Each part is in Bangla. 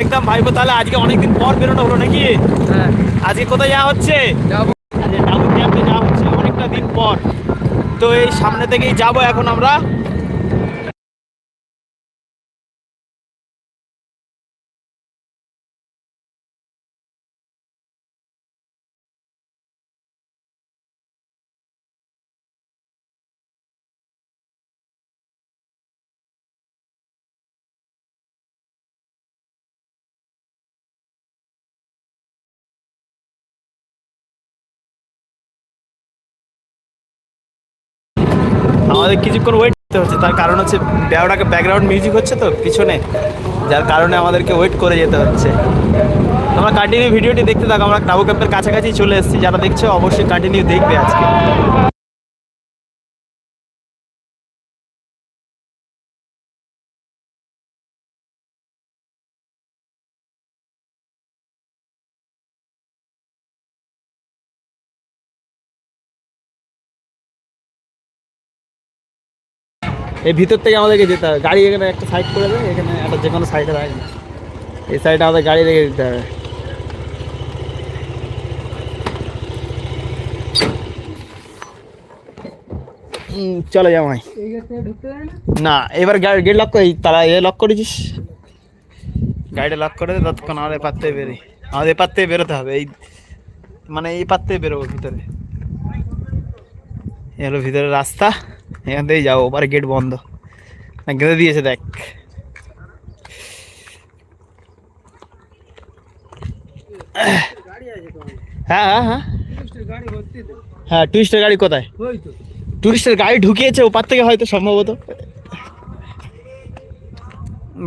একদম ভাইবো তাহলে আজকে অনেকদিন পর বেরোনো হলো নাকি? হ্যাঁ। আজকে কোথায় যাওয়া হচ্ছে? ক্যাম্পে যাওয়া হচ্ছে অনেকটা দিন পর। তো এই সামনে থেকেই যাব এখন আমরা। আমাদের কিছুক্ষণ ওয়েট করতে হচ্ছে। তার কারণ হচ্ছে ব্যাওটাকে ব্যাকগ্রাউন্ড মিউজিক হচ্ছে তো, পিছনে। যার কারণে আমাদেরকে ওয়েট করে যেতে হচ্ছে। তোমরা কন্টিনিউ ভিডিওটি দেখতে থাকো, আমরা টাবু ক্যাম্পের কাছাকাছি চলে এসেছি। যারা দেখছ, অবশ্যই কন্টিনিউ দেখবে আজকে। এই ভিতর থেকে আমাদেরকে যেতে হবে। গাড়ি এখানে একটা সাইড করে দেবে, এখানে একটা যে কোনো সাইডে রাখবে। এই সাইডে আমাদের গাড়ি রেখে দিতে হবে। চলে থেকে ঢুকতে দেয় না না এবার গেট লক করে। তারা এ লক করেছিস? গাড়িটা লক করে ততক্ষণ আমাদের পাত্তে বেরি আমাদের পাত্তে বেরোতে হবে। এই মানে এই পাত্তে বেরোবো ভিতরে। এই হলো ভিতরে রাস্তা। এখান থেকেই যাব ওপারে গেট বন্ধ। গেঁদে দিয়েছে, দেখ। হ্যাঁ হ্যাঁ হ্যাঁ। হ্যাঁ টুরিস্টের গাড়ি কোথায়? টুরিস্টের গাড়ি ঢুকিয়েছে ওপার থেকে হয়তো সম্ভবত।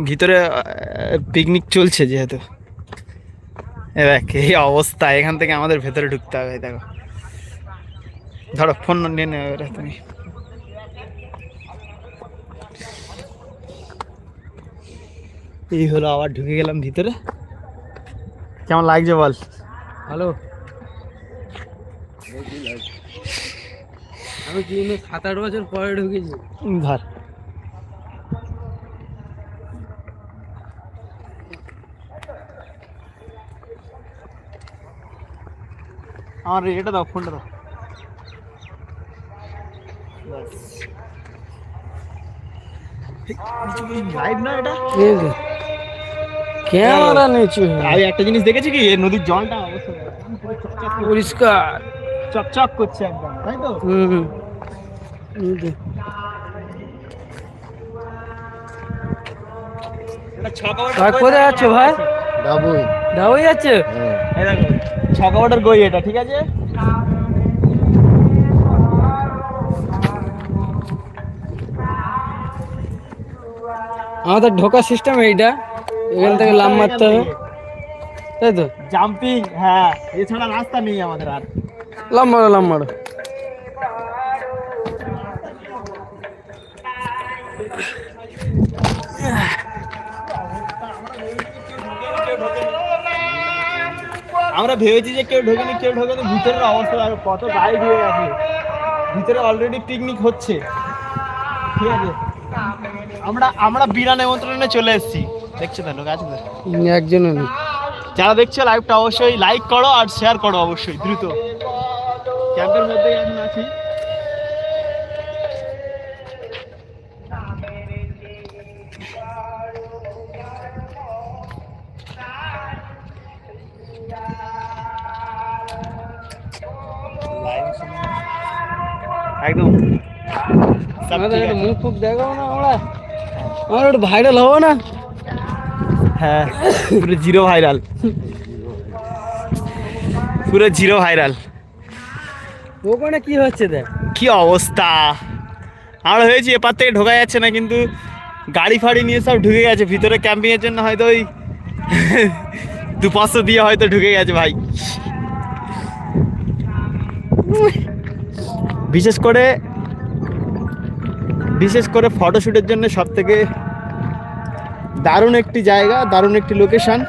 ভিতরে পিকনিক চলছে যেহেতু। দেখ, এই অবস্থা, এখান থেকে আমাদের ভেতরে ঢুকতে হবে দেখো। ধরো ফোন নিয়ে নেবে তুমি। এই হলো আবার ঢুকে গেলাম ভিতরে। কেমন লাগছে বল? হ্যালো আমি তিন সাত আট বছর পরে ঢুকেছি? ধর। আমার এটা দাও ফোনটা দাও। লাইভ না এটা ক্যামেরা নিচু আমি একটা জিনিস দেখেছি কি? এই নদীর জলটা অবশ্যই পরিষ্কার। চকচক করছে একদম তাই তো? হুম এই যে, ভাই? ডাবুই। ডাবই এই দেখো ছকাবাটার গই এটা ঠিক আছে? আমাদের ঢোকার সিস্টেম এইটা। এখান থেকে লাম মারতে হবে। তাই তো? জাম্পিং হ্যাঁ। এছাড়া রাস্তা নেই আমাদের আর। লাম মারো লাম মারো। আমরা ভেবেছি যে কেউ ঢোকেনি কেউ ঢোকেনি। ভিতরের অবস্থা দেখো, কত গাড়ি ঢুকে গেছে। ভিতরে অলরেডি পিকনিক হচ্ছে। ঠিক আছে? আমরা আমরা বিনা নেমন্ত্রণে চলে এসেছি। দেখছ তো লোক আছে তো? একজনও নেই যারা দেখছ লাইভটা অবশ্যই লাইক করো আর শেয়ার করো অবশ্যই দ্রুত। ক্যাম্পের মধ্যে এখন আছি। একদম। মুখ ফুক দেখাবো না আমরা। আমরা একটু ভাইরাল হব না? হ্যাঁ পুরো জিরো ভাইরাল। পুরো জিরো ভাইরাল। ওখানে কি হচ্ছে দেখ? কি অবস্থা? আমরা হয়েছি এপার থেকে ঢোকা যাচ্ছে না কিন্তু গাড়ি ফাড়ি নিয়ে সব ঢুকে গেছে। ভিতরে ক্যাম্পিংয়ের জন্য হয়তো ওই দু পাঁচশো দিয়ে হয়তো ঢুকে গেছে ভাই। বিশেষ করে বিশেষ করে ফটোশ্যুটের জন্য সব থেকে দারুণ একটি জায়গা, দারুণ একটি লোকেশন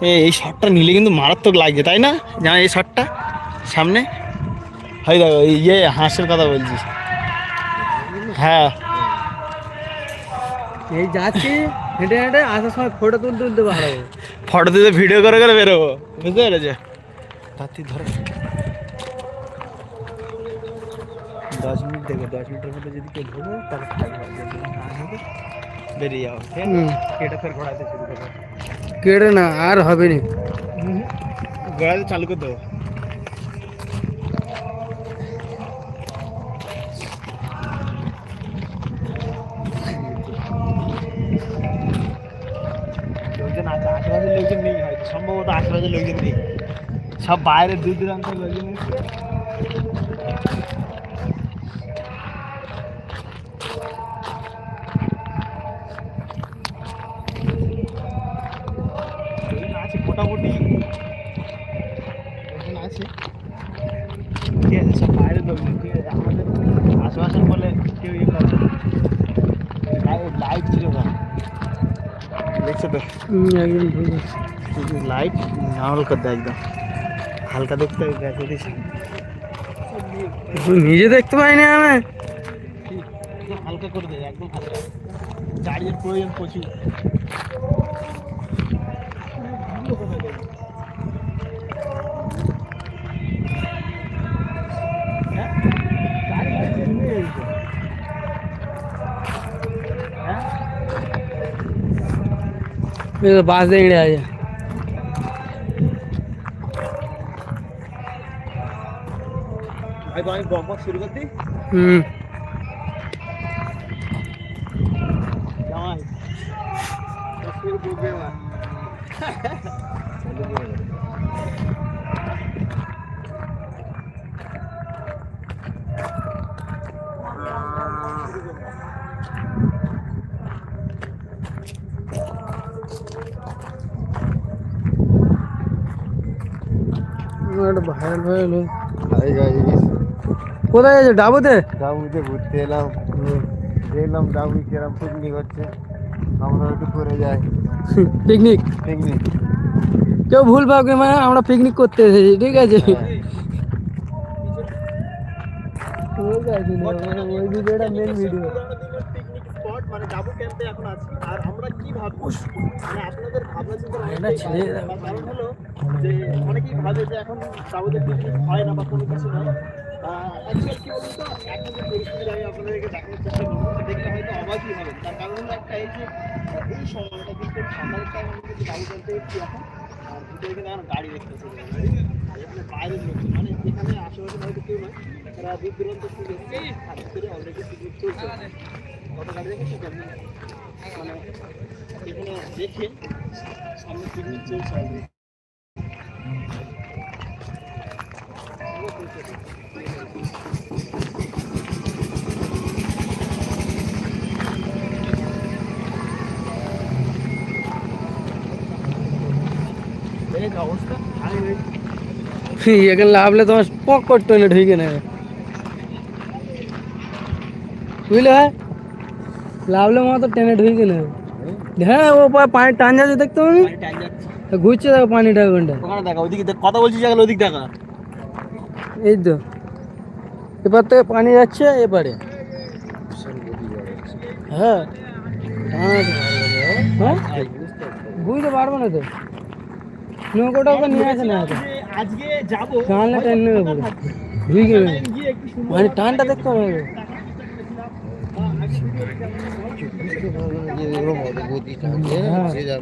এ- এই শটটা নিলে কিন্তু মারাত্মক লাগছে, তাই না? জানা এই শটটা সামনে। হয় দেখো, এই ইয়ে হাঁসের কথা বলছিস। হ্যাঁ। এই যাচ্ছি হেঁটে হেঁটে আসার সময় ফটো তুলতে তুলতে পারব। ফটো দিতে ভিডিও করে করে বেরোবো। বুঝতে পেরেছে? তাতে ধরো। দশ মিনিট দেখো দশ মিনিটের মধ্যে যদি কেউ ঢুকো তাহলে বেরিয়ে যাও। কেটে ফের ঘোরাতে শুরু করব কেড়ে না আর হবে না ঘোরাতে চালু করে দেবো। আশেপাশের লোকজন নেই হয়তো সম্ভবত আশেপাশের লোকজন নেই। সব বাইরে দূর দূরান্তের লোকজন এসছে মোটামুটি। আছে। ঠিক আছে, সব বাইরের লোকজন। ঠিক আছে, আমাদের আশেপাশের বলে কেউ ইয়ে করে লাইট ছিল না দেখছ তো? একদম লাইট নর্মাল করতে একদম। হালকা দেখতে নিজে দেখতে পাই না আমি হালকা করে দে একদম হালকা। গাড়ির প্রয়োজন প্রচুর। এই তো বাস দেখে আছে ভাই একটা ভাইরাল ভাইরাল হয়ে- হাই গাইস কোথায় আছে ডাবুতে ডাবুতে ঘুরতে এলাম দেখলাম ডাবু কিরম পিকনিক হচ্ছে আমরা একটু করে যাই পিকনিক পিকনিক কেউ ভুল ভাববে মানে আমরা পিকনিক করতে এসেছি ঠিক আছে ঠিক আছে না, মানে ওই ভিডিওটা মেন ভিডিও পিকনিক স্পট মানে ডাবু ক্যাম্পে এখন আছি। আর আমরা কি ভাববো মানে আপনাদের ভাবনা চিন্তা কারণ হলো যে অনেকেই ভাবে যে এখন ডাবুতে পিকনিক হয় না বা কোনো কিছু নয়। অ্যাকচুয়ালি কি বলুন তো এখন যে পরিস্থিতি আমি আপনাদেরকে দেখানোর চেষ্টা করব। দেখলে হয়তো অবাকই হবে। তার কারণ হলো একটা এই যে এই সময়টা কিন্তু ঠান্ডার টাইম আমি কিন্তু ডাবু ক্যাম্পে এসেছি এখন আর ভিতরে কিন্তু এখন গাড়ি দেখতেছি এখানে বাইরের লোক মানে এখানে আশেপাশে হয়তো কেউ নয় তারা দূর দূরান্ত থেকে ভিতরে অলরেডি চলছে। কত গাড়ি দেখেছি তো আপনি? মানে এখানে দেখে সামনে পিকনিক চলছে অলরেডি এই যে অবস্থা আমি এখানে লাভলে তোমার পক করতে না ঢুকে নেবে বুঝলে ভাই লাভলে মতো টেনে ঢুকে নেবে হ্যাঁ ও পা- পানি টান যাচ্ছে দেখতে পাবি পানি টাইম যাচ্ছে ঘুরছে দেখো পানিটা ওখানটা ওখানে দেখা ওদিকে দেখ, কথা বলছিস এখন ওদিক দেখা এই তো এবার থেকে পানি যাচ্ছে এবারে হ্যাঁ হ্যাঁ হ্যাঁ বুঝতে পারব না তো নৌকোটা ওকে নিয়ে আসে না তো যে আজকে যাব টানলে টান নেবে পুরো ঢুকে নেবে গিয়ে একটু সুন্দর মানে টানটা দেখতে হবে যেগুলো মধুপতি থাকে হ্যাঁ। যে যার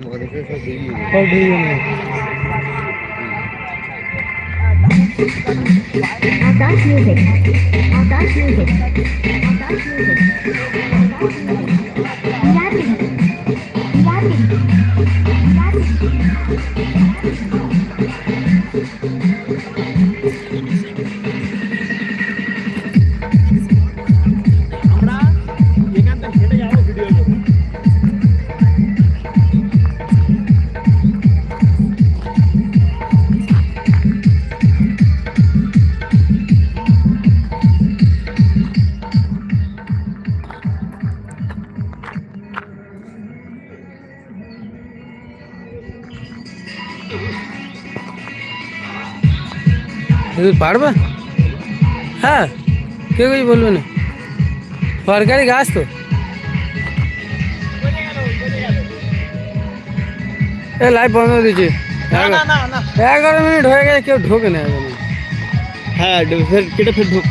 তুই পারবে? হ্যাঁ কেউ কিছু বলবে না। সরকারি গাছ তো। এ লাইভ বন্ধ দিচ্ছি। না এগারো মিনিট হয়ে গেছে কেউ ঢোকে না এখনও। হ্যাঁ ফের কেটে ফের ঢোক।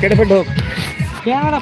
কেটে ফের ঢোক। ক্যামেরা